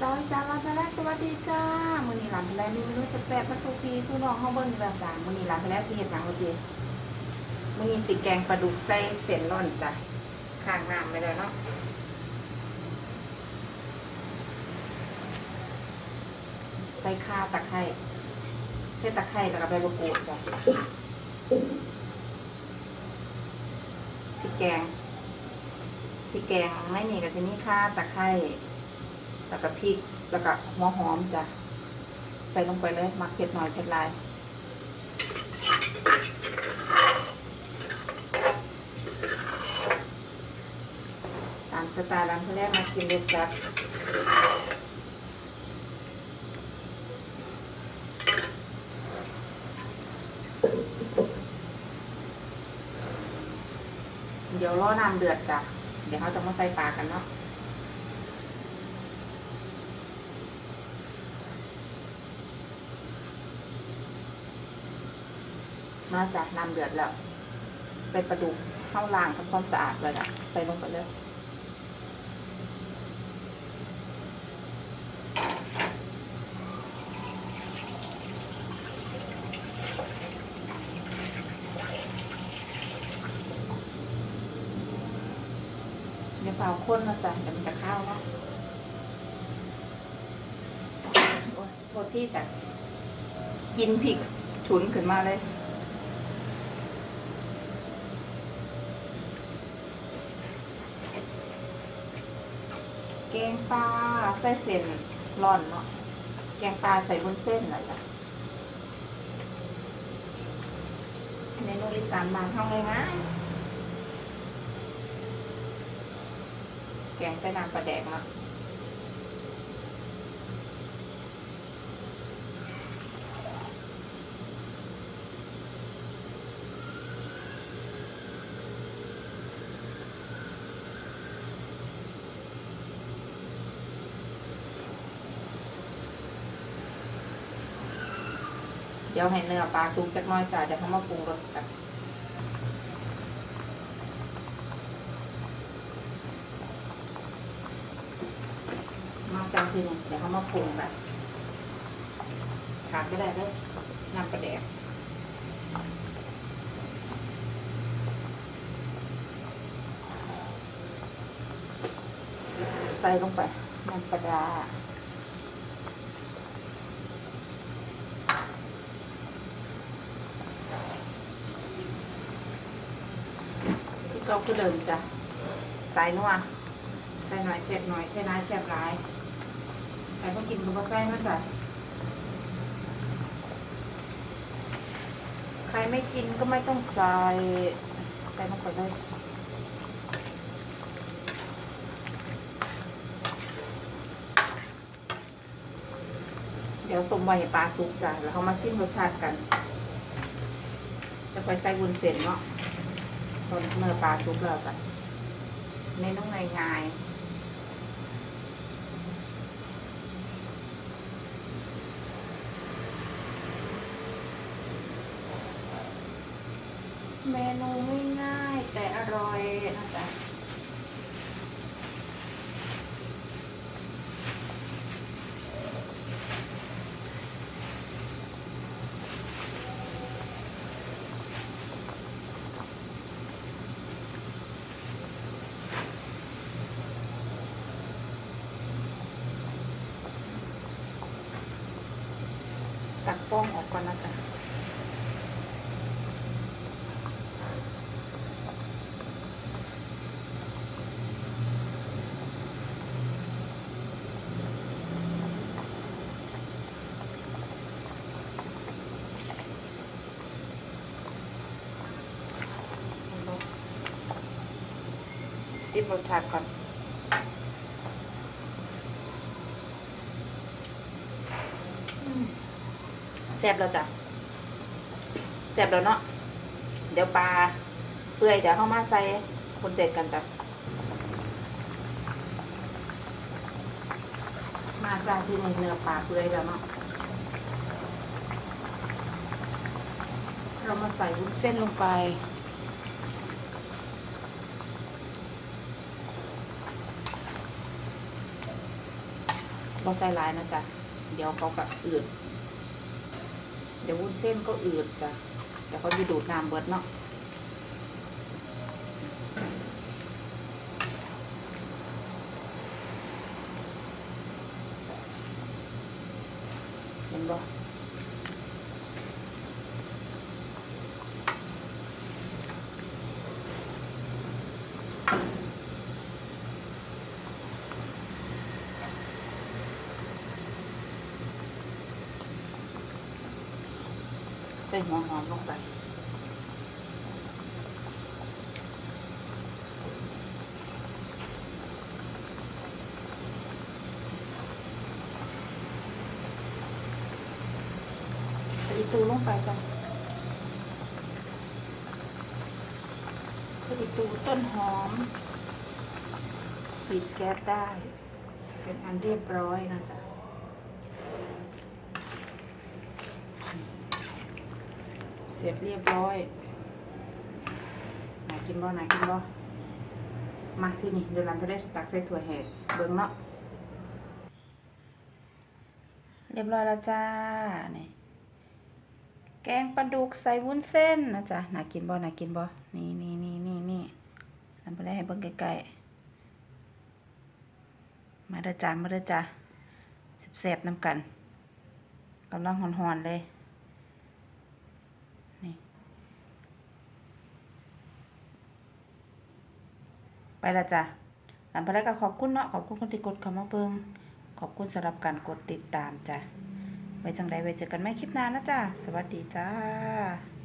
ซอยสาราพระสวัสดีจ้ามื้อนี้หลานแลมีเมนูแซ่บๆมาสู่ปีสู่น้องเฮาเบิ่งแล้วจ้ามื้อนี้หลานแลสิเฮ็ดหยังบ่ดีมื้อนี้สิแกงปลาดุกใส่เส้นร่อนจ้ะข้างน้ำไปแล้วเนาะใส่ข่าตะไคร้ใส่ตะไคร้แล้วก็ใบมะกรูดจ้ะพริกแกงพริกแกงในนี่ก็สิมีข่าตะไคร้ แล้วก็พริก แล้วก็หัวหอมจ้ะ ใส่ลงไปเลยมักเผ็ดหน่อยเผ็ดลาย ตามสไตล์ร้านเขาแรกมากินเด็ดจัดเดี๋ยวรอน้ำเดือดจ้ะ เดี๋ยวเขาจะมาใส่ปลากันเนาะ มาจากน้ำเดือดแล้ว ใส่ปลาดุกเข้าล่างทำความสะอาดเลยอะใส่ลงไปเลยเดี๋ยวเปล่าข้นนะจ๊ะเดี๋ยวมันจะเข้าวแล้วโอ๊ยโทษที่จะกินพริกฉุนขึ้นมาเลย แกงปลาใส่เส้นร่อนเนาะแกงปลาใส่บนเส้นนะจ๊ะเมนูอีสานบานเฮาง่ายๆแกงใส่น้ำปลาแดกเนาะ ดี๋ยวให้เนื้อปลาสุกจักน้อยจ้ะเดี๋ยวเขามาปรุงรสกันมาจังทีนึงเดี๋ยวเขามาปรุงแบบขาดก็ได้เลยน้ำปลาแดกใส่ลงไปน้ำปลา ดาเก็เดิมจ้ะใส่นัวใส่หน่อยเสียบหน่อยใส่น้อยเสียบหลายใครก็กินก็บ่ใส่นะจ้ะใครไม่กินก็ไม่ต้องใส่ใส่ลงไปเลยเดี๋ยวต้มไว้ให้ปลาสุกจ้ะแล้วเขามาซิมรสชาติกัน จะไปใส่วุ้นเส้นเนาะ ตอนเมื่อปลาซุปแล้วกันเมนูง่ายๆเมนูง่ายๆแต่อร่อยนะจ๊ะตัก ฟองออกก่อนนะจ๊ะซิมรสชาติก่อน แซ่บแล้วจ้ะแซ่บแล้วเนาะเดี๋ยวปลาเปื่อยเดี๋ยวเข้ามาใส่คนเจ็ดกันจ้ะมาจ้าที่ในเนื้อปลาเปื่อยแล้วเนาะเรามาใส่วุ้นเส้นลงไปเบ่ใส่ลายนะจ๊ะ เดี๋ยวเขาก็อืดเดี๋ยววุ้นเส้นก็อืดจ้ะเดี๋ยวเขาจะดูดน้ำเบิดเนาะเห็นบ่ ใส่หัวหอมลงไปใส่อีตูลงไปจ้ะใส่อีตูต้นหอม ปิดแก๊สได้ เป็นอันเรียบร้อยนะจ๊ะ เสร็จเรียบร้อยน่ากินบ่น่ากินบ่มาที่นี่เดี๋ยวหลังจะได้ตักใส่ถั่วแหกเบิ่งเนาะเรียบร้อยแล้วจ้านี่แกงปลาดุกใส่วุ้นเส้นนะจ๊ะน่ากินบ่น่ากินบ่นี่นี่นี่นี่นี่ทำไปได้ให้เบิ่งใกล้ๆมาเด้อจ้ามาเด้อจ้าแซ่บๆน้ำกันกำลังหอนๆเลย นี่ ไปละจ้ะหลังไปแล้วก็ขอบคุณเนาะขอบคุณคนที่กดเข้ามาเบิ่งขอบคุณสำหรับการกดติดตามจ้ะไว้จังใดไว้เจอกันไม่คลิปหน้านะจ้ะสวัสดีจ้า